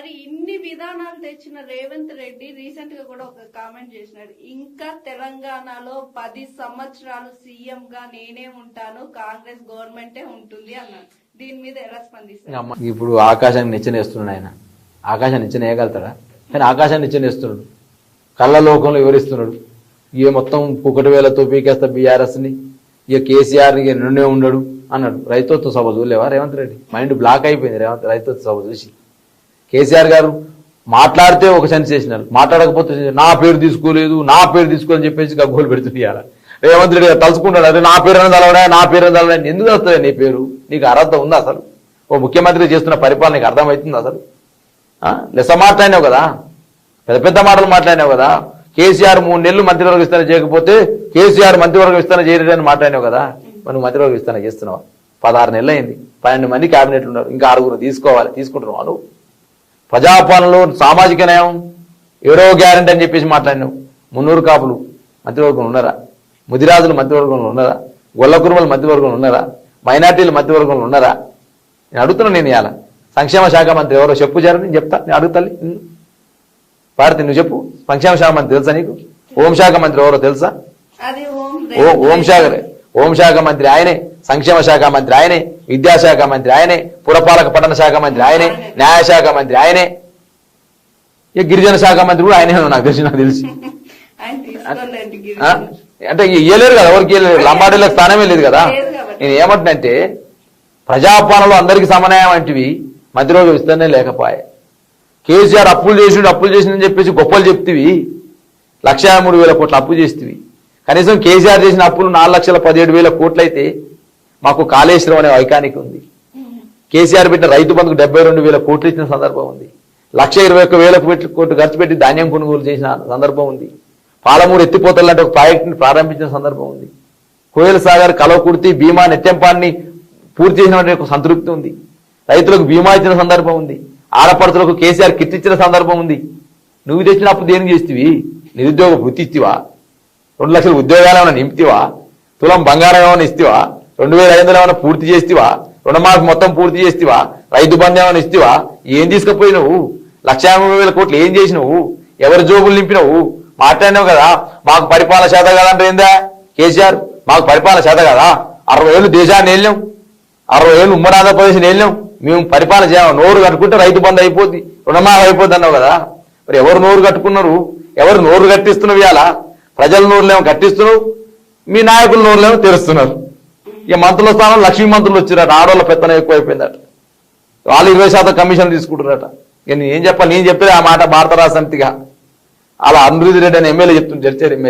మరి ఇన్ని విధానాలు తెచ్చిన రేవంత్ రెడ్డి రీసెంట్గా కూడా ఒక కామెంట్ చేసినాడు. ఇంకా తెలంగాణలో పది సంవత్సరాలు సీఎం గా నేనే ఉంటాను కాంగ్రెస్ గవర్నమెంటే ఉంటుంది అన్నాడు. దీని మీద ఎలా స్పందిస్తారు? ఇప్పుడు ఆకాశాన్ని నిచ్చనేస్తున్నాడు ఆయన. ఆకాశాన్ని నిచ్చనేయగలుగుతాడా? కానీ ఆకాశాన్ని నిచ్చనేస్తున్నాడు. కళ్ళ లోకంలో వివరిస్తున్నాడు. ఇక మొత్తం ఒకటి వేలతో పీకేస్తా బీఆర్ఎస్ని ఇక కేసీఆర్ ఇక నిన్నే ఉండడు అన్నాడు. రైతోత్సవ సభ చూడలేవా రేవంత్ రెడ్డి? మైండ్ బ్లాక్ అయిపోయింది రేవంత్ రైతోత్సవ సభ చూసి. కేసీఆర్ గారు మాట్లాడితే ఒక సెన్సేషనల్ చేసినారు. మాట్లాడకపోతే నా పేరు తీసుకోలేదు నా పేరు తీసుకోని చెప్పేసి గగ్గోలు పెడుతుంది ఇవాళ. రేవంత్ రెడ్డి గారు తలుచుకుంటాడు అదే నా పేరు తలవడా నా పేరు తలవడా ఎందుకు వస్తుంది నీ పేరు? నీకు అర్హత ఉందా అసలు? ఓ ముఖ్యమంత్రి చేస్తున్న పరిపాలన నీకు అర్థమవుతుంది అసలు? లెస మాట్లాడినావు కదా? పెద్ద పెద్ద మాటలు మాట్లాడినావు కదా? కేసీఆర్ మూడు నెలలు మంత్రివర్గ విస్తరణ చేయకపోతే కేసీఆర్ మంత్రివర్గ విస్తరణ చేయలేదని మాట్లాడినావు కదా? మనం నువ్వు మంత్రివర్గ విస్తరణ చేస్తున్నావు? పదహారు నెలలు అయింది పన్నెండు మంది క్యాబినెట్లు ఉన్నారు. ఇంకా ఆరుగురు తీసుకోవాలి తీసుకుంటున్నావు నువ్వు? ప్రజాపాలనలో సామాజిక న్యాయం ఏడో గ్యారంటీ అని చెప్పేసి మాట్లాడినావు. మున్నూరు కాపులు మంత్రివర్గంలో ఉన్నారా? ముదిరాజులు మంత్రివర్గంలో ఉన్నారా? గొల్ల కురుమలు మంత్రివర్గంలో ఉన్నారా? మైనార్టీలు మంత్రివర్గంలో ఉన్నారా? నేను అడుగుతున్నా నేను ఇవాళ. సంక్షేమ శాఖ మంత్రి ఎవరో చెప్పు జర నేను చెప్తా నేను అడుగుతాలి భారతి నువ్వు చెప్పు. సంక్షేమ శాఖ మంత్రి తెలుసా నీకు? హోంశాఖ మంత్రి ఎవరో తెలుసా? హోంశాఖ హోంశాఖ మంత్రి ఆయనే. సంక్షేమ శాఖ మంత్రి ఆయనే విద్యాశాఖ మంత్రి ఆయనే పురపాలక పట్టణ శాఖ మంత్రి ఆయనే న్యాయశాఖ మంత్రి ఆయనే. ఇక గిరిజన శాఖ మంత్రి కూడా ఆయనే నాకు తెలిసి నాకు తెలిసి? అంటే ఇయ్యలేరు కదా ఎవరికి ఇయ్యలేరు లంబాడీలకు స్థానమే లేదు కదా. నేను ఏమంటున్నంటే ప్రజాపాలనలో అందరికి సమన్వయం వంటివి మధ్యలో విస్తరణ లేకపోయే కేసీఆర్ అప్పులు చేసిండు అప్పులు చేసిండని చెప్పేసి గొప్పలు చెప్తివి. లక్ష మూడు వేల కోట్ల అప్పు చేస్తేవి. కనీసం కేసీఆర్ చేసిన అప్పులు నాలుగు లక్షల పదిహేడు వేల కోట్లు అయితే మాకు కాళేశ్వరం అనే ఐకానిక్ ఉంది. కేసీఆర్ పెట్టిన రైతు బంధుకు డెబ్బై రెండు వేల కోట్లు ఇచ్చిన సందర్భం ఉంది. లక్ష ఇరవై ఒక్క వేల కోట్లు- ఖర్చు పెట్టి ధాన్యం కొనుగోలు చేసిన సందర్భం ఉంది. పాలమూరు ఎత్తిపోతలంటే ఒక ప్రాజెక్టుని ప్రారంభించిన సందర్భం ఉంది. కోయల సాగర్ కలవకుర్తి బీమా నెట్టెంపాన్ని పూర్తి చేసినటువంటి ఒక సంతృప్తి ఉంది. రైతులకు బీమా ఇచ్చిన సందర్భం ఉంది. ఆడపడుతులకు కేసీఆర్ కిట్ ఇచ్చిన సందర్భం ఉంది. నువ్వు తెచ్చిన అప్పు దేనికి చేస్తేవి? నిరుద్యోగ వృత్తి ఇస్తివా? రెండు లక్షల ఉద్యోగాలు ఏమైనా నింపితివా? తులం బంగారం ఏమైనా ఇస్తివా? రెండు వేల ఐదు వందలు ఏమైనా పూర్తి చేస్తివా? రుణమాఫీ మొత్తం పూర్తి చేస్తివా? రైతు బంధు ఏమైనా ఇస్తివా? ఏం తీసుకుపోయినావు? లక్ష యాభై వేల కోట్లు ఏం చేసినావు? ఎవరి జోబులు నింపినావు? మాట్లాడినావు కదా. మాకు పరిపాలన శాత కాదంటే ఏందా? కేసీఆర్ మాకు పరిపాలన చేత కదా? అరవై ఏళ్ళు దేశాన్ని వెళ్ళాం అరవై ఏళ్ళు ఉమ్మడి ఆంధ్రప్రదేశ్ని వెళ్ళాం మేము పరిపాలన చేయం నోరు కట్టుకుంటే రైతు బంధు అయిపోద్ది. రుణమాఫీ అయిపోద్ది అన్నావు కదా. మరి ఎవరు నోరు కట్టుకున్నారు? ఎవరు నోరు కట్టిస్తున్నావు ఇవాళ? ప్రజల నోరులేమో కట్టిస్తున్నావు మీ నాయకుల నోరులేమో తెరుస్తున్నారు. ఇక మంత్రుల స్థానం లక్ష్మీ మంత్రులు వచ్చారట ఆడవాళ్ళ పెత్తనం ఎక్కువైపోయిందట. వాళ్ళు ఇరవై శాతం కమిషన్ తీసుకుంటారట ఇక నేను ఏం చెప్పాలి? నేను చెప్పేది ఆ మాట భారత రాష్ట్ర సమితిగా. అలా అమృతి రెడ్డి అని ఎమ్మెల్యే చెప్తుంది చర్చ ఎమ్మెల్యే.